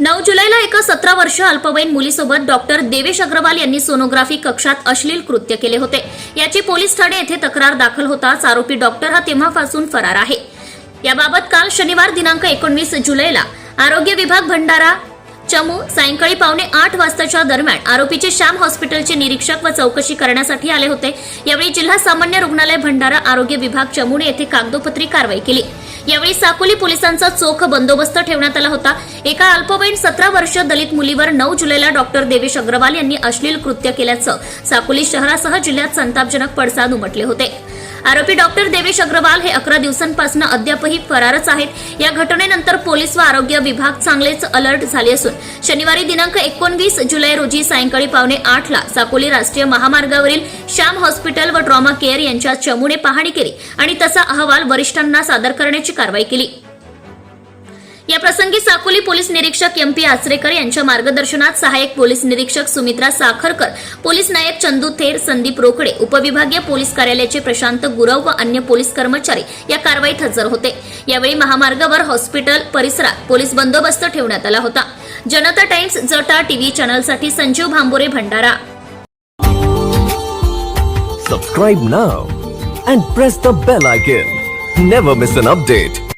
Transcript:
नऊ जुलैला एका सतरा वर्ष अल्पवयीन मुलीसोबत डॉक्टर देवेश अग्रवाल यांनी सोनोग्राफी कक्षात अश्लील कृत्य केले होते. याची पोलीस ठाणे येथे तक्रार दाखल होताच आरोपी डॉक्टर हा तेव्हापासून फरार आहे. याबाबत काल शनिवार दिनांक एकोणवीस जुलैला आरोग्य विभाग भंडारा चमू सायंकाळी पावणे आठ वाजताच्या दरम्यान आरोपीचे श्याम हॉस्पिटलचे निरीक्षक व चौकशी करण्यासाठी आले होते. यावेळी जिल्हा सामान्य रुग्णालय भंडारा आरोग्य विभाग चमूने येथे कागदोपत्री कारवाई केली. यावेळी साकोली पोलिसांचा चोख बंदोबस्त ठेवण्यात आला होता. एका अल्पवयीन सतरा वर्ष दलित मुलीवर नऊ जुलैला डॉक्टर देवेश अग्रवाल यांनी अश्लील कृत्य केल्याचं साकोली शहरासह जिल्ह्यात संतापजनक पडसाद उमटले होते. आरोपी डॉक्टर देवेश अग्रवाल हे अकरा दिवसांपासून अद्यापही फरारच आहेत. या घटनेनंतर पोलीस व आरोग्य विभाग चांगलेच अलर्ट झाले असून शनिवारी दिनांक एकोणवीस जुलै रोजी सायंकाळी पावणे आठला साकोली राष्ट्रीय महामार्गावरील श्याम हॉस्पिटल व ट्रॉमा केअर यांच्या चमूने पाहणी केली आणि तसा अहवाल वरिष्ठांना सादर करण्याची कारवाई केली. या प्रसंगी साकोली पोलीस निरीक्षक एम पी आचरेकर यांच्या मार्गदर्शनात सहाय्यक पोलीस निरीक्षक सुमित्रा साखरकर पोलीस नायक चंदू थेर संदीप रोकडे उपविभागीय पोलीस कार्यालयाचे प्रशांत गुरव व अन्य पोलीस कर्मचारी या कारवाईत हजर होते यावेळी महामार्गावर हॉस्पिटल परिसरात पोलीस बंदोबस्त ठेवण्यात आला होता जनता टाइम्स जटा TV चॅनलसाठी Sanjeev Bhambore Bhandara Subscribe now and press the bell icon. Never miss an update.